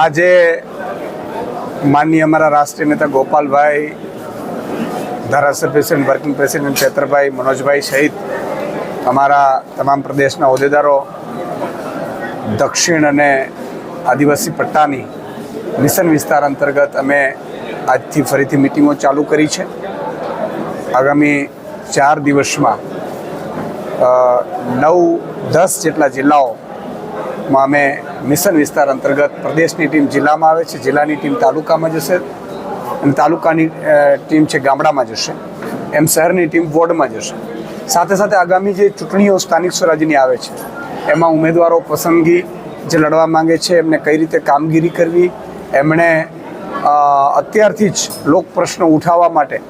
આજે માનનીય અમારા રાષ્ટ્રીય નેતા ગોપાલભાઈ, ધારાસભ્ય president working president Chaitarbhai Manojbhai સહિત અમારા તમામ પ્રદેશના હોદ્દેદારો, દક્ષિણ અને આદિવાસી પટ્ટાની મિશન વિસ્તાર અંતર્ગત અમે આજથી ફરીથી મિટિંગો ચાલુ કરી છે. આગામી ચાર દિવસમાં નવ, દસ જેટલા જિલ્લાઓમાં અમે મિશન વિસ્તાર અંતર્ગત પ્રદેશની ટીમ જિલ્લામાં આવે છે, જિલ્લાની ટીમ તાલુકામાં જશે અને તાલુકાની ટીમ છે ગામડામાં જશે, એમ શહેરની ટીમ વોર્ડમાં જશે. સાથે સાથે આગામી જે ચૂંટણીઓ સ્થાનિક સ્વરાજ્યની આવે છે, એમાં ઉમેદવારો પસંદગી જે લડવા માંગે છે, એમને કઈ રીતે કામગીરી કરવી, એમણે અત્યારથી જ લોક પ્રશ્નો ઉઠાવવા માટે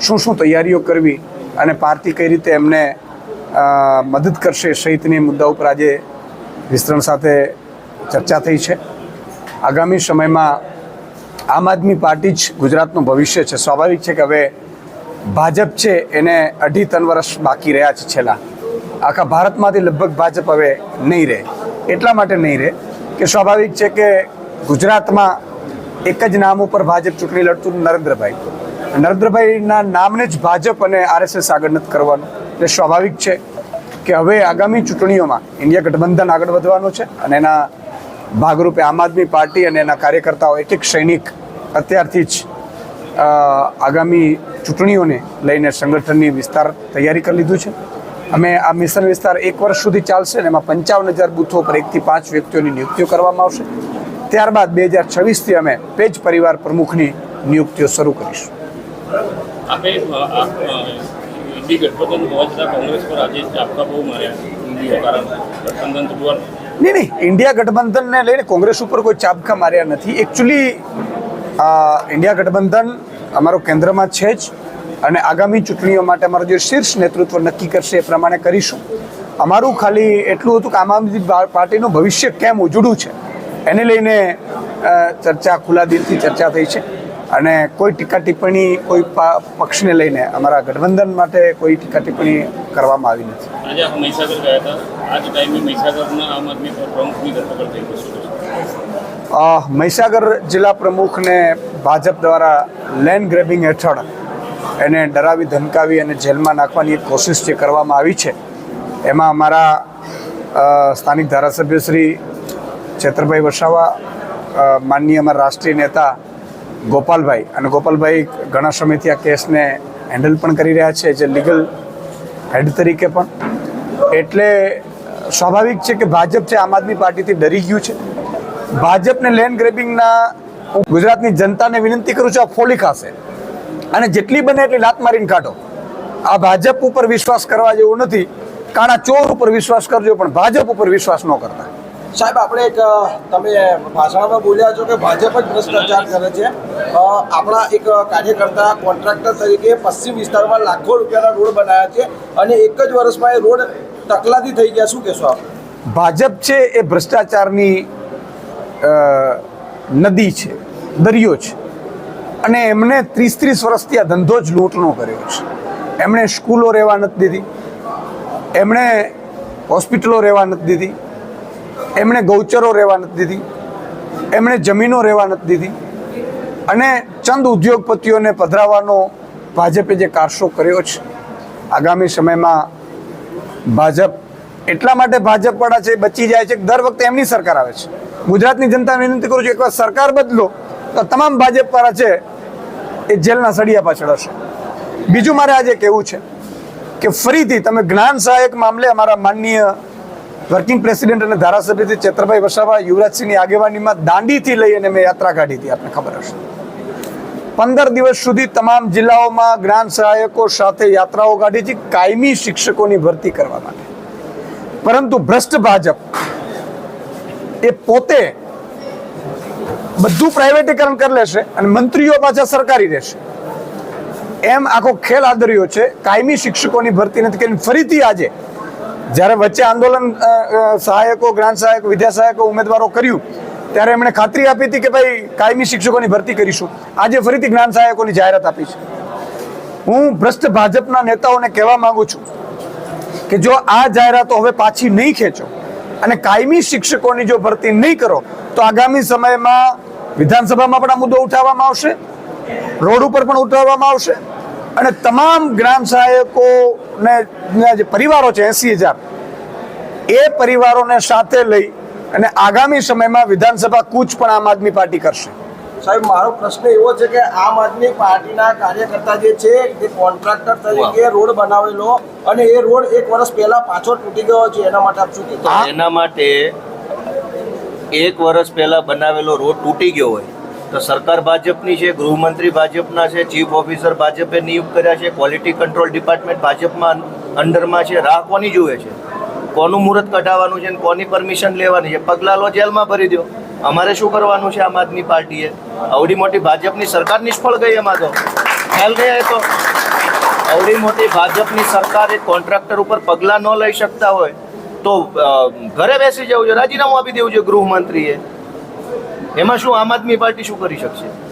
શું શું તૈયારીઓ કરવી અને પાર્ટી કઈ રીતે એમને મદદ કરશે સહિતની મુદ્દા ઉપર આજે વિસ્તરણ સાથે ચર્ચા થઈ છે. આગામી સમયમાં આમ આદમી પાર્ટી જ ગુજરાતનું ભવિષ્ય છે. સ્વાભાવિક છે કે હવે ભાજપ છે એને અઢી ત્રણ વર્ષ બાકી રહ્યા છે છેલ્લા. આખા ભારતમાંથી લગભગ ભાજપ હવે નહીં રહે. એટલા માટે નહીં રહે કે સ્વાભાવિક છે કે ગુજરાતમાં એક જ નામ ઉપર ભાજપ ચૂંટણી લડતું નરેન્દ્રભાઈ. નરેન્દ્રભાઈના નામને જ ભાજપ અને આરએસએસ આગળ નથી કરવાનું. એટલે સ્વાભાવિક છે કે હવે આગામી ચૂંટણીઓમાં ઇન્ડિયા ગઠબંધન આગળ વધવાનું છે અને એના ભાગરૂપે આમ આદમી પાર્ટી અને એના કાર્યકર્તાઓ એક એક સૈનિક અત્યારથી જ આગામી ચૂંટણીઓને લઈને સંગઠનની વિસ્તાર તૈયારી કરી લીધું છે. અમે આ મિશન વિસ્તાર એક વર્ષ સુધી ચાલશે અને એમાં પંચાવન હજાર બૂથો પર એકથી પાંચ વ્યક્તિઓની નિયુક્તિઓ કરવામાં આવશે. ત્યારબાદ બે હજાર છવ્વીસથી અમે પેજ પરિવાર પ્રમુખની નિયુક્તિઓ શરૂ કરીશું. ચાપકા નહીં નહીં, ઇન્ડિયા ગઠબંધનને લઈને કોંગ્રેસ ઉપર કોઈ ચાબખા માર્યા નથી. એકચ્યુઅલી ઇન્ડિયા ગઠબંધન અમારો કેન્દ્રમાં છે જ અને આગામી ચૂંટણીઓ માટે અમારું જે શીર્ષ નેતૃત્વ નક્કી કરશે એ પ્રમાણે કરીશું. અમારું ખાલી એટલું હતું કે આમ આદમી પાર્ટીનું ભવિષ્ય કેમ ઉજળું છે? એને લઈને ચર્ચા ખુલ્લા દિલથી ચર્ચા થઈ છે. અને કોઈ ટીકા ટિપ્પણી કોઈ પક્ષને લઈને અમારા ગઠબંધન માટે કોઈ ટીકા ટિપ્પણી કરવામાં આવી નથી. આજે આપ મહીસાગર ગયા હતા. આ જ ટાઈમે મહીસાગરના આમ આદમી પ્રમુખની ધરપકડ થઈ ગઈ મહીસાગર જિલ્લા પ્રમુખને ભાજપ દ્વારા લેન્ડ ગ્રેબિંગ હેઠળ એને ડરાવી ધમકાવી અને જેલમાં નાખવાની એક કોશિશ જે કરવામાં આવી છે એમાં અમારા સ્થાનિક ધારાસભ્ય શ્રી છેતરભાઈ વસાવા માનનીય અમારા રાષ્ટ્રીય નેતા ગોપાલભાઈ અને ગોપાલભાઈ ઘણા સમયથી આ કેસને હેન્ડલ પણ કરી રહ્યા છે, જે લીગલ હેડ તરીકે પણ. એટલે સ્વાભાવિક છે કે ભાજપ છે, આમ આદમી પાર્ટીથી ડરી ગયું છે. ભાજપને લેન્ડ ગ્રેબિંગના હું ગુજરાતની જનતાને વિનંતી કરું છું, આ ફોલી ખાશે. અને જેટલી બને એટલી લાત મારીને કાઢો. આ ભાજપ ઉપર વિશ્વાસ કરવા જેવું નથી. કાણા ચોર ઉપર વિશ્વાસ કરજો, પણ ભાજપ ઉપર વિશ્વાસ ન કરતા. સાહેબ, આપણે એક તમે ભાષણમાં બોલ્યા છો કે ભાજપ જ ભ્રષ્ટાચાર કરે છે. આપણા એક કાર્યકર્તા, કોન્ટ્રાક્ટર તરીકે પશ્ચિમ વિસ્તારમાં લાખો રૂપિયાના રોડ બનાવ્યા છે અને એક જ વર્ષમાં એ રોડ ટકલાથી થઈ ગયા. શું કહેશો આપ? ભાજપ છે એ ભ્રષ્ટાચારની નદી છે, દરિયો છે. અને એમણે ત્રીસ ત્રીસ વર્ષથી આ ધંધો જ લૂંટનો કર્યો છે. એમણે સ્કૂલો રહેવા નથી દીધી. એમણે હોસ્પિટલો રહેવા નથી દીધી. એમણે ગૌચરો રહેવા નથી દીધી, એમણે જમીનો રહેવા નથી દીધી અને ચંદ ઉદ્યોગપતિઓને પધરાવવાનો ભાજપે જે કારસો કર્યો છે. આગામી સમયમાં ભાજપ એટલા માટે ભાજપવાળા છે બચી જાય છે દર વખતે એમની સરકાર આવે છે. ગુજરાતની જનતાને વિનંતી કરું છું, એકવાર સરકાર બદલો, તો તમામ ભાજપવાળા છે, એ જેલના સળિયા પાછળ હશે. બીજું મારે આજે કહેવું છે કે ફરીથી તમે જ્ઞાન સહાયક મામલે અમારા માનનીય વર્કિંગ પ્રેસિડેન્ટ અને ધારાસભ્યથી ચેત્રભાઈ વસાવા યુવરાજસિંહની આગેવાનીમાં દાંડીથી લઈ મેં યાત્રા કાઢી હતી, આપને ખબર હશે. પંદર દિવસ સુધી તમામ જિલ્લાઓમાં જ્ઞાન સહાયકો સાથે યાત્રાઓ કાઢી હતી, કાયમી શિક્ષકોની ભરતી કરવા માટે. પરંતુ ભ્રષ્ટ ભાજપ એ પોતે બધું પ્રાઇવેટીકરણ કરી લેશે અને મંત્રીઓ પાછા સરકારી રહેશે. એમ આખો ખેલ આદર્યો છે, કાયમી શિક્ષકોની ભરતી નથી કરી ફરીથી આજે જ્યારે વચ્ચે આંદોલન સહાયકો, ગ્રાન્ટ સહાયકો, વિદ્યા સહાયકો, ઉમેદવારો કર્યું, ત્યારે એમણે ખાતરી આપી હતી કે ભાઈ કાયમી શિક્ષકોની ભરતી કરીશું. આજે ફરીથી જ્ઞાન સહાયકોની જાહેરાત આપી છે. હું ભ્રષ્ટ ભાજપના નેતાઓને કહેવા માંગુ છું કે જો આ જાહેરાતો હવે પાછી નહીં ખેંચો અને કાયમી શિક્ષકોની જો ભરતી નહીં કરો, તો આગામી સમયમાં વિધાનસભામાં પણ આ મુદ્દો ઉઠાવવામાં આવશે, રોડ ઉપર પણ ઉઠાવવામાં આવશે અને તમામ ગ્રામ સહાયકોને જે પરિવારો છે એસી હજાર એ પરિવારોને સાથે લઈ અને આગામી સમયમાં વિધાનસભા કૂચ પણ આમ આદમી પાર્ટી કરશે. સાહેબ મારો પ્રશ્ન એવો છે કે આમ આદમી પાર્ટીના કાર્યકર્તા જે છે તે કોન્ટ્રાક્ટર તરીકે રોડ બનાવેલો અને એ રોડ એક વર્ષ પહેલા પાછો તૂટી ગયો છે એના માટે આપ શું એના માટે એક વર્ષ પહેલા બનાવેલો રોડ તૂટી ગયો હોય. તો સરકાર ભાજપની છે, ગૃહમંત્રી ભાજપના છે, ચીફ ઓફિસર ભાજપે નિયુક્ત કર્યા છે, ક્વોલિટી કંટ્રોલ ડિપાર્ટમેન્ટ ભાજપમાં અંડરમાં છે, રાહ કોની જુએ છે? કોનું મુહૂર્ત કઢાવવાનું છે ને કોની પરમિશન લેવાની છે? પગલા લો જેલમાં ભરી દો. અમારે શું કરવાનું છે આમ આદમી પાર્ટીએ? અવડી મોટી ભાજપની સરકાર નિષ્ફળ ગઈ એમાં તો. ખ્યાલ ગયા તો? અવડી મોટી ભાજપની સરકાર એક કોન્ટ્રાક્ટર ઉપર પગલાં ન લઈ શકતા હોય તો ઘરે બેસી જવું જોઈએ રાજીનામું આપી દેવું જોઈએ ગૃહમંત્રીએ. એમાં શું આમ આદમી પાર્ટી શું કરી શકશે?